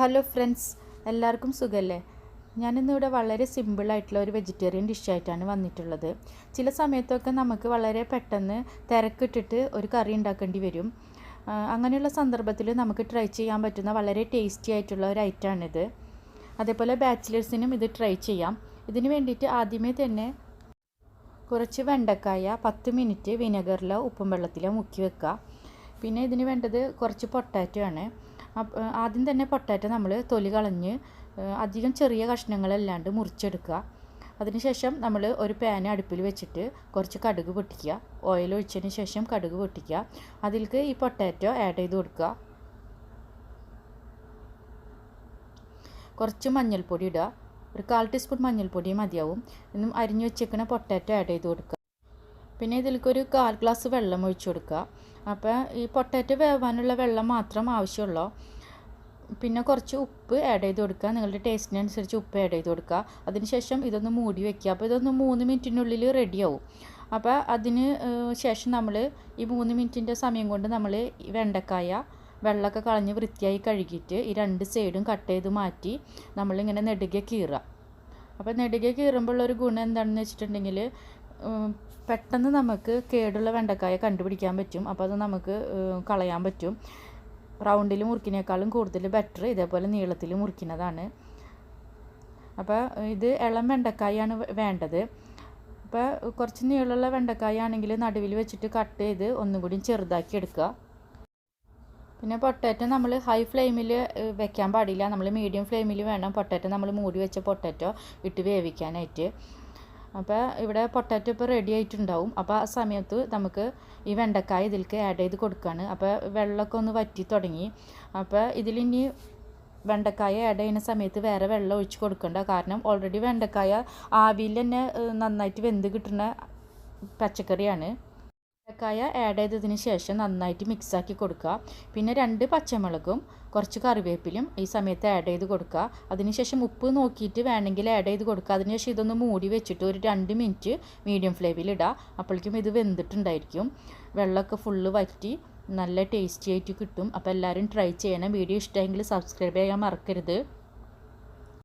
Hello friends എല്ലാവർക്കും സുഖമല്ലേ ഞാനിന്നിവിടെ വളരെ സിമ്പിളായിട്ടുള്ള ഒരു വെജിറ്റേറിയൻ ഡിഷായിട്ടാണ് വന്നിട്ടുള്ളത്. ചില സമയത്തൊക്കെ നമുക്ക് വളരെ പെട്ടെന്ന് തിരക്കിട്ടിട്ട് ഒരു കറി ഉണ്ടാക്കേണ്ടി വരും. അങ്ങനെയുള്ള സന്ദർഭത്തിൽ നമുക്ക് ട്രൈ ചെയ്യാൻ പറ്റുന്ന വളരെ ടേസ്റ്റി ആയിട്ടുള്ള ഒരു ഐറ്റമാണിത് അതേപോലെ ബാച്ചിലേഴ്സിനും ഇത് ട്രൈ ചെയ്യാം. ഇതിന് വേണ്ടിയിട്ട് ആദ്യമേ തന്നെ കുറച്ച് വെണ്ടക്കായ പത്ത് മിനിറ്റ് വിനെഗറിലോ ഉപ്പും വെള്ളത്തിലോ മുക്കി വെക്കുക പിന്നെ ഇതിന് വേണ്ടത് കുറച്ച് പൊട്ടാറ്റോ ആണ്. ആദ്യം തന്നെ പൊട്ടാറ്റ നമ്മൾ തൊലി കളഞ്ഞ് അധികം ചെറിയ കഷ്ണങ്ങളല്ലാണ്ട് മുറിച്ചെടുക്കുക. അതിനുശേഷം നമ്മൾ ഒരു പാൻ അടുപ്പിൽ വെച്ചിട്ട് കുറച്ച് കടുക് പൊട്ടിക്കുക. ഓയിൽ ഒഴിച്ചതിന് ശേഷം കടുക് പൊട്ടിക്കുക. അതിലേക്ക് ഈ പൊട്ടാറ്റോ ആഡ് ചെയ്ത് കൊടുക്കുക. കുറച്ച് മഞ്ഞൾപ്പൊടി ഇടുക. ഒരു കാൽ ടീസ്പൂൺ മഞ്ഞൾപ്പൊടി മതിയാവും. ഇന്നും അരിഞ്ഞു വെച്ചേക്കുന്ന പൊട്ടാറ്റോ ആഡ് ചെയ്ത് കൊടുക്കുക. പിന്നെ ഇതിലേക്കൊരു കാൽ ഗ്ലാസ് വെള്ളം ഒഴിച്ചു കൊടുക്കുക. അപ്പോൾ ഈ പൊട്ടാറ്റോ വേവാനുള്ള വെള്ളം മാത്രം ആവശ്യമുള്ളൂ. പിന്നെ കുറച്ച് ഉപ്പ് ആഡ് ചെയ്ത് കൊടുക്കുക. നിങ്ങളുടെ ടേസ്റ്റിനനുസരിച്ച് ഉപ്പ് ആഡ് ചെയ്ത് കൊടുക്കുക. അതിനുശേഷം ഇതൊന്ന് മൂടി വെക്കുക. അപ്പോൾ ഇതൊന്ന് മൂന്ന് മിനിറ്റിനുള്ളിൽ റെഡിയാവും അപ്പോൾ അതിന് ശേഷം നമ്മൾ ഈ മൂന്ന് മിനിറ്റിന്റെ സമയം കൊണ്ട് നമ്മൾ വെണ്ടക്കായ വെള്ളമൊക്കെ കളഞ്ഞ് വൃത്തിയായി കഴുകിയിട്ട് ഈ രണ്ട് സൈഡും കട്ട് ചെയ്ത് മാറ്റി നമ്മളിങ്ങനെ നെടുകെ കീറുക. അപ്പോൾ നെടുകെ കീറുമ്പോൾ ഉള്ളൊരു ഗുണം എന്താണെന്ന് വെച്ചിട്ടുണ്ടെങ്കിൽ പെട്ടെന്ന് നമുക്ക് കേടുള്ള വെണ്ടക്കായ കണ്ടുപിടിക്കാൻ പറ്റും. അപ്പോൾ അത് നമുക്ക് കളയാൻ പറ്റും. റൗണ്ടിൽ മുറിക്കിനേക്കാളും കൂടുതൽ ബെറ്റർ ഇതേപോലെ നീളത്തിൽ മുറിക്കുന്നതാണ് അപ്പോൾ ഇത് ഇളം വെണ്ടക്കായാണ് വേണ്ടത്. അപ്പോൾ കുറച്ച് നീളമുള്ള വെണ്ടക്കായ ആണെങ്കിൽ നടുവിൽ വെച്ചിട്ട് കട്ട് ചെയ്ത് ഒന്നും കൂടി ചെറുതാക്കി എടുക്കുക. പിന്നെ പൊട്ടാറ്റോ നമ്മൾ ഹൈ ഫ്ലെയിമിൽ വെക്കാൻ പാടില്ല. നമ്മൾ മീഡിയം ഫ്ലെയിമിൽ വേണം പൊട്ടാറ്റോ. നമ്മൾ മൂടി വെച്ച പൊട്ടാറ്റോ ഇട്ട് വേവിക്കാനായിട്ട്. അപ്പോൾ ഇവിടെ പൊട്ടാറ്റോ ഇപ്പോൾ റെഡി ആയിട്ടുണ്ടാവും. അപ്പോൾ ആ സമയത്ത് നമുക്ക് ഈ വെണ്ടക്കായ ഇതിലേക്ക് ആഡ് ചെയ്ത് കൊടുക്കുകയാണ് അപ്പോൾ വെള്ളമൊക്കെ ഒന്ന് വറ്റി തുടങ്ങി. അപ്പോൾ ഇതിലിനി വെണ്ടക്കായ ആഡ് ചെയ്യുന്ന സമയത്ത് വേറെ വെള്ളം ഒഴിച്ച് കൊടുക്കണ്ട. കാരണം ഓൾറെഡി വെണ്ടക്കായ ആവിയിൽ തന്നെ നന്നായിട്ട് വെന്ത് കിട്ടുന്ന പച്ചക്കറിയാണ്. ഏലക്കായ ആഡ് ചെയ്തതിന് ശേഷം നന്നായിട്ട് മിക്സാക്കി കൊടുക്കുക. പിന്നെ രണ്ട് പച്ചമുളകും കുറച്ച് കറിവേപ്പിലും ഈ സമയത്ത് ആഡ് ചെയ്ത് കൊടുക്കുക. അതിനുശേഷം ഉപ്പ് നോക്കിയിട്ട് വേണമെങ്കിൽ ആഡ് ചെയ്ത് കൊടുക്കുക. അതിനുശേഷം ഇതൊന്ന് മൂടി വെച്ചിട്ട് ഒരു രണ്ട് മിനിറ്റ് മീഡിയം ഫ്ലെയിമിൽ ഇടുക അപ്പോഴേക്കും ഇത് വെന്തിട്ടുണ്ടായിരിക്കും. വെള്ളമൊക്കെ ഫുള്ള് വറ്റി നല്ല ടേസ്റ്റി ആയിട്ട് കിട്ടും. അപ്പോൾ എല്ലാവരും ട്രൈ ചെയ്യണം. വീഡിയോ ഇഷ്ടമെങ്കിൽ സബ്സ്ക്രൈബ് ചെയ്യാൻ മറക്കരുത്.